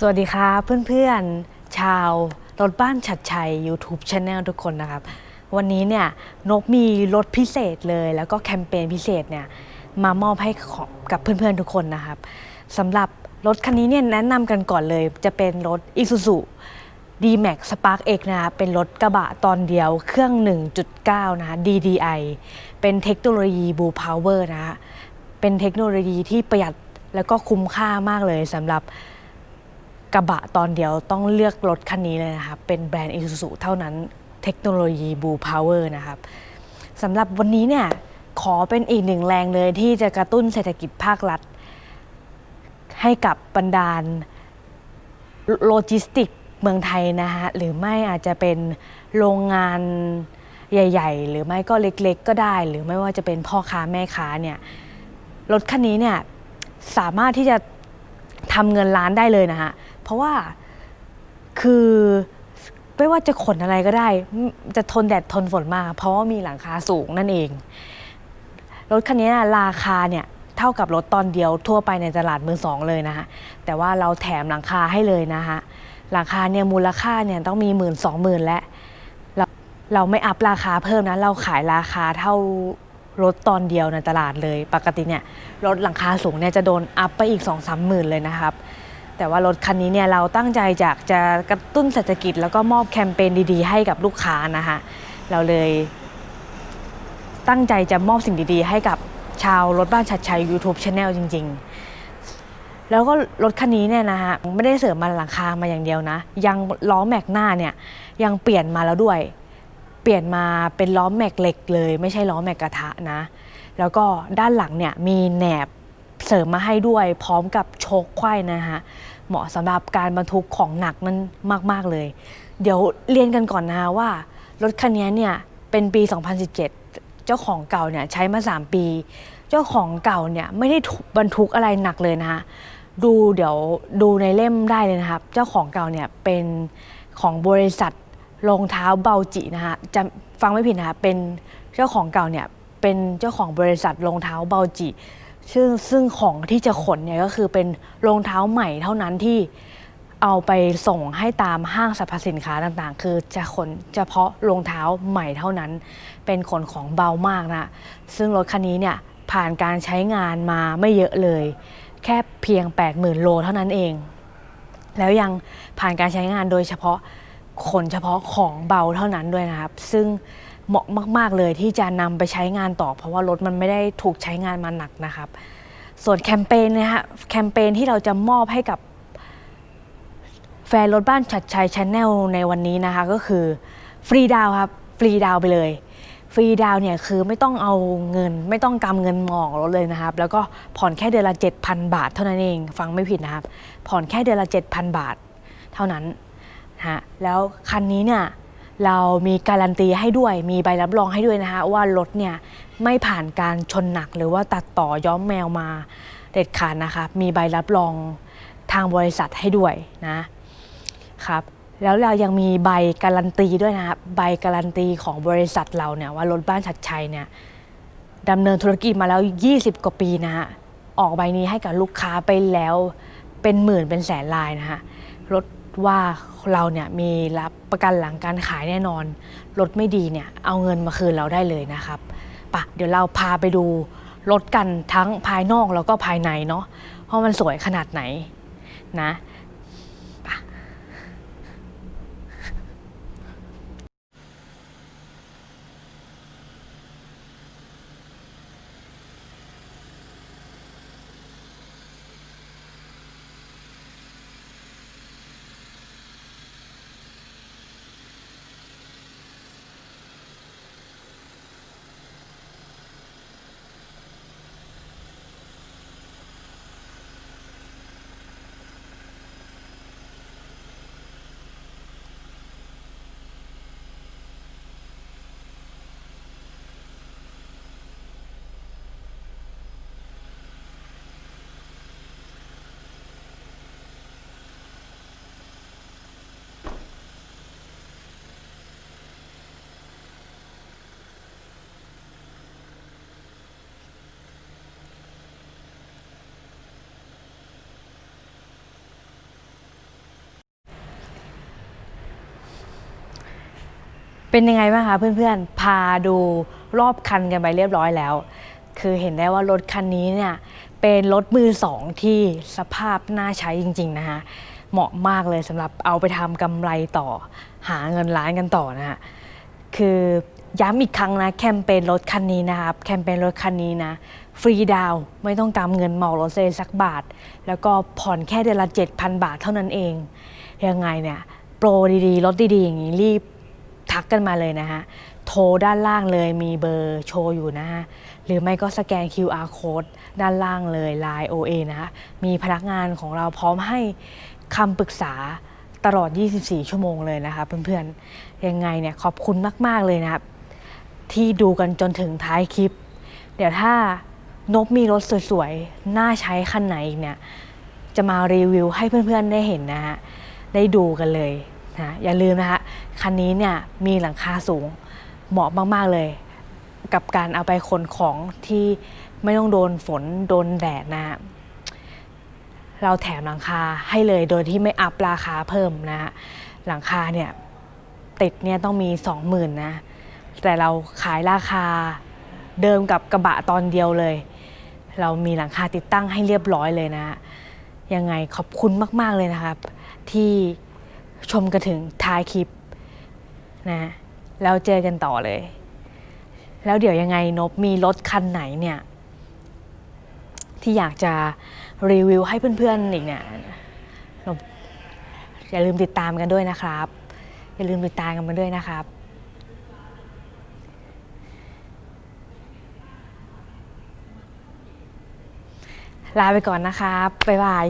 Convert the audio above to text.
สวัสดีครับเพื่อนๆ ชาวรถบ้านชัดชัย YouTube Channel ทุกคนนะครับ วันนี้เนี่ยนกมีรถพิเศษเลยแล้วก็แคมเปญพิเศษเนี่ยมามอบให้กับเพื่อนๆ ทุกคนนะครับสำหรับรถคันนี้เนี่ยแนะนำกันก่อนเลย จะเป็นรถ Isuzu D-Max Spark X นะครับเป็นรถกระบะตอนเดียวเครื่อง 1.9 นะฮะ DDI เป็นเทคโนโลยี Blue Power นะฮะเป็นเทคโนโลยีที่ประหยัดแล้วก็คุ้มค่ามากเลยสำหรับ กระบะตอนเดียวต้องเลือกรถคันนี้เลยนะครับ เป็นแบรนด์ Isuzu เท่านั้นเทคโนโลยี Blue Power นะครับสำหรับวันนี้เนี่ยขอเป็นอีกหนึ่งแรงเลยที่จะกระตุ้นเศรษฐกิจภาครัฐ ให้กับบรรดาลโลจิสติกเมืองไทยนะฮะหรือไม่อาจจะเป็นโรงงานใหญ่ ๆ หรือไม่ก็เล็กๆ ก็ได้ หรือไม่ว่าจะเป็นพ่อค้าแม่ค้าเนี่ยรถคันนี้เนี่ยสามารถที่จะทำเงินล้านได้เลยนะฮะ เพราะว่าคือไม่ว่าจะขนอะไรก็ได้ จะทนแดดทนฝนมา เพราะว่ามีหลังคาสูงนั่นเอง รถคันนี้นะราคาเนี่ยเท่ากับรถตอนเดียวทั่วไปในตลาดมือสองเลยนะฮะแต่ว่าเราแถมหลังคาให้เลยนะฮะราคาเนี่ยมูลค่าเนี่ยต้องมีหมื่นสองหมื่นและเราเราไม่อัพราคาเพิ่มนะเราขายราคาเท่ารถตอนเดียวในตลาดเลย ปกติเนี่ยรถหลังคาสูงเนี่ยจะโดนอัพไปอีก2องสามหมื่นเลยนะครับ แต่ว่ารถคันนี้เนี่ยเราตั้งใจจากจะกระตุ้นเศรษฐกิจ แล้วก็มอบแคมเปญดีๆ ให้กับลูกค้านะคะเราเลยตั้งใจจะมอบสิ่งดีๆ ให้กับชาวรถบ้านชัดชัย YouTube Channel จริง ๆ แล้วก็รถคันนี้เนี่ยนะฮะไม่ได้เสริมมาหลังคามาอย่างเดียวนะ ยังล้อแม็กหน้าเนี่ยยังเปลี่ยนมาแล้วด้วย เปลี่ยนมาเป็นล้อแม็กเหล็กเลย ไม่ใช่ล้อแม็กกระทะนะ แล้วก็ด้านหลังเนี่ยมีแหนบ เสริมมาให้ด้วย พร้อมกับโชคไขว้นะฮะเหมาะสำหรับการบรรทุกของหนักนั้นมาก ๆ เลย เดี๋ยวเรียนกันก่อนนะว่ารถคันนี้เนี่ยเป็นปี 2017 เจ้าของเก่าเนี่ยใช้มา 3 ปี เจ้าของเก่าเนี่ยไม่ได้บรรทุกอะไรหนักเลยนะฮะดูเดี๋ยวดูในเล่มได้เลยนะครับ เจ้าของเก่าเนี่ยเป็นของบริษัทรองเท้าเบาจินะฮะจะฟังไม่ผิดนะคะเป็นเจ้าของเก่าเนี่ยเป็นเจ้าของบริษัทรองเท้าเบาจิ ซึ่งซึ่งของที่จะขนเนี่ยก็คือเป็นรองเท้าใหม่เท่านั้นที่เอาไปส่งให้ตามห้างสรรพสินค้าต่างๆ คือจะขนเฉพาะรองเท้าใหม่เท่านั้น เป็นขนของเบามากนะ ซึ่งรถคันนี้เนี่ยผ่านการใช้งานมาไม่เยอะเลย แค่เพียง 80,000 โลเท่านั้นเอง แล้วยังผ่านการใช้งานโดยเฉพาะ ขนเฉพาะของเบาเท่านั้นด้วยนะครับ ซึ่งเหมาะมาก ๆ เลยที่จะนำไปใช้งานต่อ เพราะว่ารถมันไม่ได้ถูกใช้งานมาหนักนะครับ ส่วนแคมเปญนะฮะแคมเปญที่เราจะมอบให้กับแฟนรถบ้านชัดชัยชาแนลในวันนี้นะคะ ก็คือฟรีดาวครับ ฟรีดาวไปเลย ฟรีดาวเนี่ยคือไม่ต้องเอาเงิน ไม่ต้องกำเงินหมอกรถเลยนะครับ แล้วก็ผ่อนแค่เดือนละ 7,000 บาทเท่านั้นเอง ฟังไม่ผิดนะครับ ผ่อนแค่เดือนละ 7,000 บาท เท่านั้น ฮะแล้วคันนี้เนี่ยเรามีการันตีให้ด้วย มีใบรับรองให้ด้วยนะคะว่ารถเนี่ยไม่ผ่านการชนหนักหรือว่าตัดต่อย้อมแมวมาเด็ดขาดนะคะมีใบรับรองทางบริษัทให้ด้วยนะครับแล้วเรายังมีใบการันตีด้วยนะครับใบการันตีของบริษัทเราเนี่ยว่ารถบ้านชัดชัยเนี่ยดำเนินธุรกิจมาแล้ว 20 กว่าปีนะฮะออกใบนี้ให้กับลูกค้าไปแล้วเป็นหมื่นเป็นแสนลายนะฮะรถ ว่าเราเนี่ยมีรับประกันหลังการขายแน่นอน รถไม่ดีเนี่ยเอาเงินมาคืนเราได้เลยนะครับปะเดี๋ยวเราพาไปดูรถกันทั้งภายนอกแล้วก็ภายในเนาะเพราะมันสวยขนาดไหนนะ เป็นยังไงบ้างคะเพื่อนๆ พาดูรอบคันกันไปเรียบร้อยแล้ว คือเห็นได้ว่ารถคันนี้เนี่ยเป็นรถมือสองที่สภาพน่าใช้จริง ๆ นะคะเหมาะมากเลยสำหรับเอาไปทำกำไรต่อ หาเงินล้านกันต่อนะฮะคือย้ำอีกครั้งนะแคมเปญรถคันนี้นะครับแคมเปญรถคันนี้นะฟรีดาวไม่ต้องกำเงินเหมารถเลยสักบาท แล้วก็ผ่อนแค่เดือนละ7,000 บาทเท่านั้นเองยังไงเนี่ยโปรดีๆรถดีๆอย่างนี้รีบ ทักกันมาเลยนะฮะ โทรด้านล่างเลยมีเบอร์โชว์อยู่นะฮะ หรือไม่ก็สแกน QR code ด้านล่างเลย Line OA นะฮะ มีพนักงานของเราพร้อมให้คำปรึกษาตลอด 24 ชั่วโมงเลยนะคะเพื่อนๆ ยังไงเนี่ยขอบคุณมาก ๆ เลยนะครับ ที่ดูกันจนถึงท้ายคลิป เดี๋ยวถ้านบมีรถสวยๆ น่าใช้คันไหนเนี่ย จะมารีวิวให้เพื่อนๆ ได้เห็นนะฮะ ได้ดูกันเลย นะอย่าลืมนะคะคันนี้เนี่ยมีหลังคาสูงเหมาะมาก ๆ เลย กับการเอาไปขนของที่ไม่ต้องโดนฝนโดนแดดนะเราแถมหลังคาให้เลยโดยที่ไม่อัพราคาเพิ่มนะฮะหลังคาเนี่ยติดเนี่ยต้องมี 20,000นะ แต่เราขายราคาเดิมกับกระบะตอนเดียวเลย เรามีหลังคาติดตั้งให้เรียบร้อยเลยนะฮะยังไงขอบคุณมาก ๆ เลยนะครับ ที่ ชมกันถึงท้ายคลิปนะแล้วเจอกันต่อเลย แล้วเดี๋ยวยังไงนบมีรถคันไหนเนี่ย ที่อยากจะรีวิวให้เพื่อนๆอีกเนี่ยนบอย่าลืมติดตามกันด้วยนะครับ อย่าลืมติดตามกันมาด้วยนะครับลาไปก่อนนะครับ บ๊ายบาย